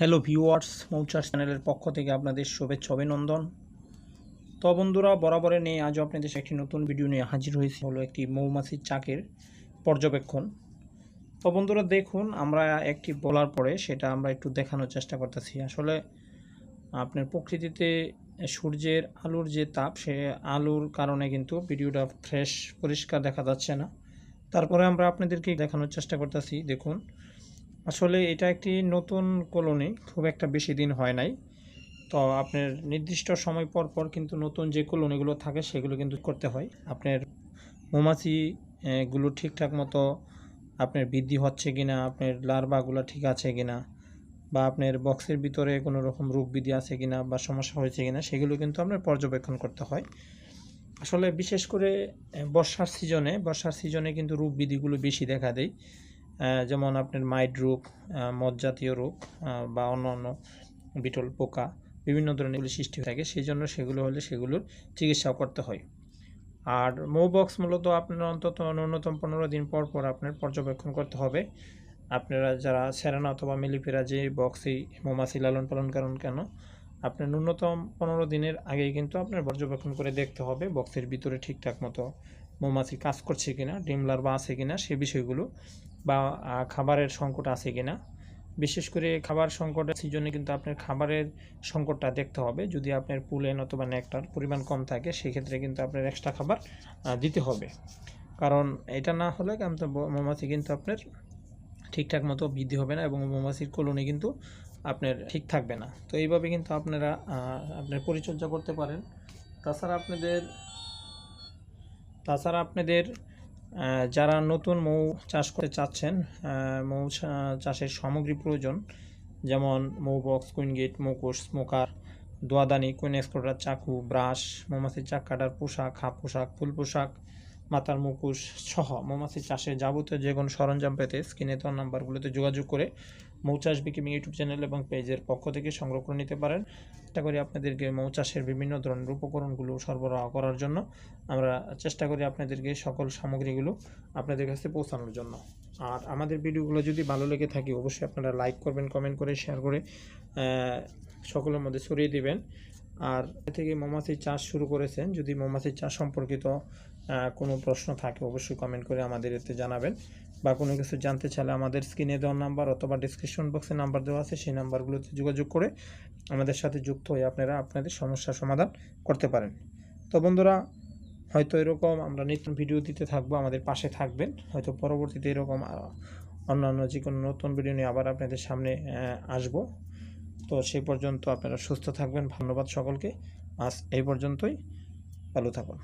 Hello viewers মৌচাষ চ্যানেলের পক্ষ থেকে আপনাদের শুভেচ্ছা, অভিনন্দন। তো বন্ধুরা বরাবরে নিয়ে আজও আপনাদের একটি নতুন ভিডিও নিয়ে হাজির হয়েছে। হলো একটি মৌমাছির চাকের পর্যবেক্ষণ। তো বন্ধুরা, দেখুন, আমরা একটি বলার পরে সেটা আমরা একটু দেখানোর চেষ্টা করতেছি। আসলে আপনার প্রকৃতিতে সূর্যের আলোর যে তাপ, সে আলোর কারণে কিন্তু ভিডিওটা ফ্রেশ পরিষ্কার দেখা যাচ্ছে না। তারপরে আমরা আপনাদেরকে দেখানোর চেষ্টা করতেছি। দেখুন আসলে এটা একটি নতুন কলোনি খুব একটা বেশি দিন হয় নাই। তো আপনার নির্দিষ্ট সময় পর পর কিন্তু নতুন যে কলোনিগুলো থাকে সেগুলো কিন্তু করতে হয়। আপনার মৌমাছি আহ, গুলো ঠিকঠাক মতো আপনার বৃদ্ধি হচ্ছে কিনা আপনার লার্ভাগুলো ঠিক আছে কিনা বা আপনার বক্সের ভিতরে কোনো রকম রোগ বৃদ্ধি আছে কিনা বা সমস্যা হয়েছে কিনা সেগুলো কিন্তু আপনার পর্যবেক্ষণ করতে হয়। আসলে বিশেষ করে বর্ষার সিজনে বর্ষার সিজনে কিন্তু রোগ বিধিগুলো বেশি দেখা দেয়। যেমন আপনার মাইড রোগ মদ জাতীয় রোগ বা অন্যান্য বিটল পোকা, বিভিন্ন ধরনের সৃষ্টি হয়ে থাকে। সেই জন্য সেগুলো হলে সেগুলোর চিকিৎসাও করতে হয়। আর মৌবক্স মূলত আপনার অন্তত ন্যূনতম পনেরো দিন পর পর আপনার পর্যবেক্ষণ করতে হবে। আপনারা যারা সেরানা অথবা মিলিফেরা যে বক্সেই মৌমাছি লালন পালন করেন কেন, আপনার ন্যূনতম পনেরো দিনের আগেই কিন্তু আপনার পর্যবেক্ষণ করে দেখতে হবে বক্সের ভিতরে ঠিকঠাক মতো মৌমাছি কাজ করছে কিনা, ডিম, লার্ভা আছে কিনা, সে বিষয়গুলো বা খাবারের সংকট আছে কিনা। বিশেষ করে খাবার সংকটের সিজনে কিন্তু আপনার খাবারের সংকটটা দেখতে হবে। যদি আপনার পুলেন অথবা নেকটার পরিমাণ কম থাকে, সেক্ষেত্রে কিন্তু আপনার এক্সট্রা খাবার দিতে হবে। কারণ এটা না হলে কিন্তু মৌমাছি কিন্তু আপনার ঠিকঠাক মতো বৃদ্ধি হবে না এবং মৌমাছির কলোনি কিন্তু আপনার ঠিক থাকবে না। তো এইভাবে কিন্তু আপনারা আপনার পরিচর্যা করতে পারেন। তাছাড়া আপনাদের তাছাড়া আপনাদের যারা নতুন মৌ চাষ করতে চাচ্ছেন মৌ চাষের সামগ্রী প্রয়োজন, যেমন মৌ বক্স, কুইন গেট মৌকোষ স্মোকার, দোয়াদানি, কুইন এক্সপোর্টার, চাকু, ব্রাশ, মৌমাছির চাক কাটার পোশাক, হাফ পোশাক, ফুল পোশাক মাথার মুখোশ সহ মৌমাছি চাষে যাবতীয় যে কোনো সরঞ্জাম পেতে স্ক্রিনে দেওয়া নাম্বারগুলোতে যোগাযোগ করে মৌচাষ বিকিমি ইউটিউব চ্যানেল এবং পেজের পক্ষ থেকে সংগ্রহ করে নিতে পারেন। চেষ্টা করি আপনাদেরকে মৌচাষের বিভিন্ন ধরনের উপকরণগুলো সরবরাহ করার জন্য আমরা চেষ্টা করি আপনাদেরকে সকল সামগ্রীগুলো আপনাদের কাছে পৌঁছানোর জন্য। আর আমাদের ভিডিওগুলো যদি ভালো লেগে থাকে, অবশ্যই আপনারা লাইক করবেন, কমেন্ট করে, শেয়ার করে সকলের মধ্যে ছড়িয়ে দিবেন। আর থেকে মৌমাছির চাষ শুরু করেছেন। যদি মৌমাছির চাষ সম্পর্কিত কোনো প্রশ্ন থাকে, অবশ্যই কমেন্ট করে আমাদের এতে জানাবেন। বা কোনো কিছু জানতে চাইলে আমাদের স্ক্রিনে দেওয়া নাম্বার অথবা ডিসক্রিপশন বক্সে নাম্বার দেওয়া আছে, সেই নাম্বারগুলোতে যোগাযোগ করে আমাদের সাথে যুক্ত হয়ে আপনারা আপনাদের সমস্যার সমাধান করতে পারেন। তো বন্ধুরা, হয়তো এরকম আমরা নিত্য ভিডিও দিতে থাকব, আমাদের পাশে থাকবেন। হয়তো পরবর্তীতে এরকম অন্যান্য যে কোনো নতুন ভিডিও নিয়ে আবার আপনাদের সামনে আসব। তো সেই পর্যন্ত আপনারা সুস্থ থাকবেন। ধন্যবাদ সকলকে। আজ এই পর্যন্তই। ভালো থাকুন।